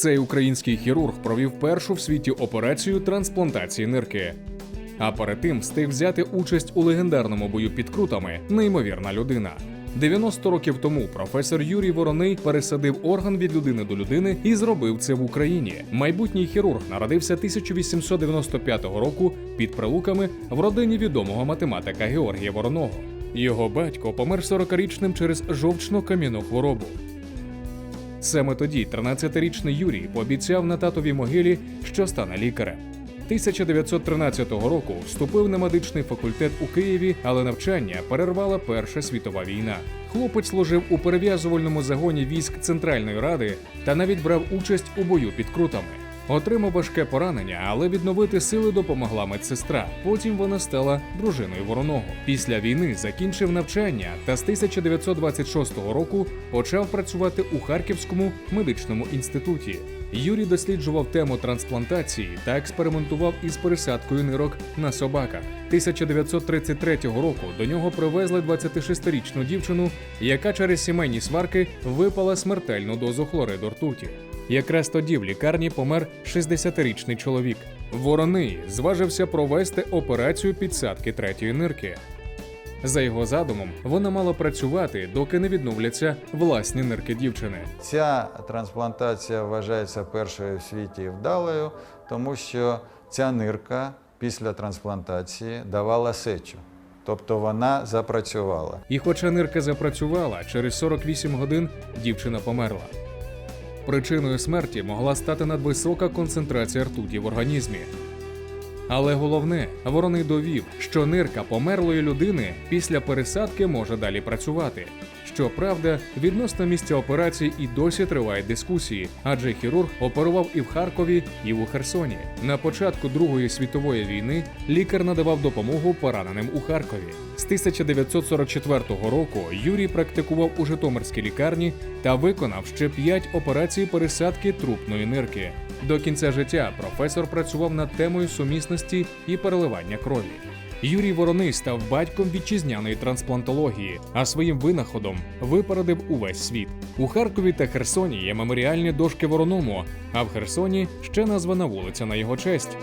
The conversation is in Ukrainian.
Цей український хірург провів першу в світі операцію трансплантації нирки. А перед тим встиг взяти участь у легендарному бою під крутами неймовірна людина. 90 років тому професор Юрій Вороний пересадив орган від людини до людини і зробив це в Україні. Майбутній хірург народився 1895 року під прилуками в родині відомого математика Георгія Вороного. Його батько помер 40-річним через жовчно-кам'яну хворобу. Саме тоді 13-річний Юрій пообіцяв на татовій могилі, що стане лікарем. 1913 року вступив на медичний факультет у Києві, але навчання перервала Перша світова війна. Хлопець служив у перев'язувальному загоні військ Центральної Ради та навіть брав участь у бою під крутами. Отримав важке поранення, але відновити сили допомогла медсестра. Потім вона стала дружиною вороного. Після війни закінчив навчання та з 1926 року почав працювати у Харківському медичному інституті. Юрій досліджував тему трансплантації та експериментував із пересадкою нирок на собаках. 1933 року до нього привезли 26-річну дівчину, яка через сімейні сварки випала смертельну дозу хлориду ртуті. Якраз тоді в лікарні помер 60-річний чоловік. Вороний зважився провести операцію підсадки третьої нирки. За його задумом, вона мала працювати, доки не відновляться власні нирки дівчини. Ця трансплантація вважається першою в світі вдалою, тому що ця нирка після трансплантації давала сечу. Тобто вона запрацювала. І хоча нирка запрацювала, через 48 годин дівчина померла. Причиною смерті могла стати надвисока концентрація ртуті в організмі. Але головне, вороний довів, що нирка померлої людини після пересадки може далі працювати. Щоправда, відносно місця операції і досі тривають дискусії, адже хірург оперував і в Харкові, і в Херсоні. На початку Другої світової війни лікар надавав допомогу пораненим у Харкові. З 1944 року Юрій практикував у Житомирській лікарні та виконав ще п'ять операцій пересадки трупної нирки. До кінця життя професор працював над темою сумісності і переливання крові. Юрій Вороний став батьком вітчизняної трансплантології, а своїм винаходом випередив увесь світ. У Харкові та Херсоні є меморіальні дошки вороному, а в Херсоні ще названа вулиця на його честь.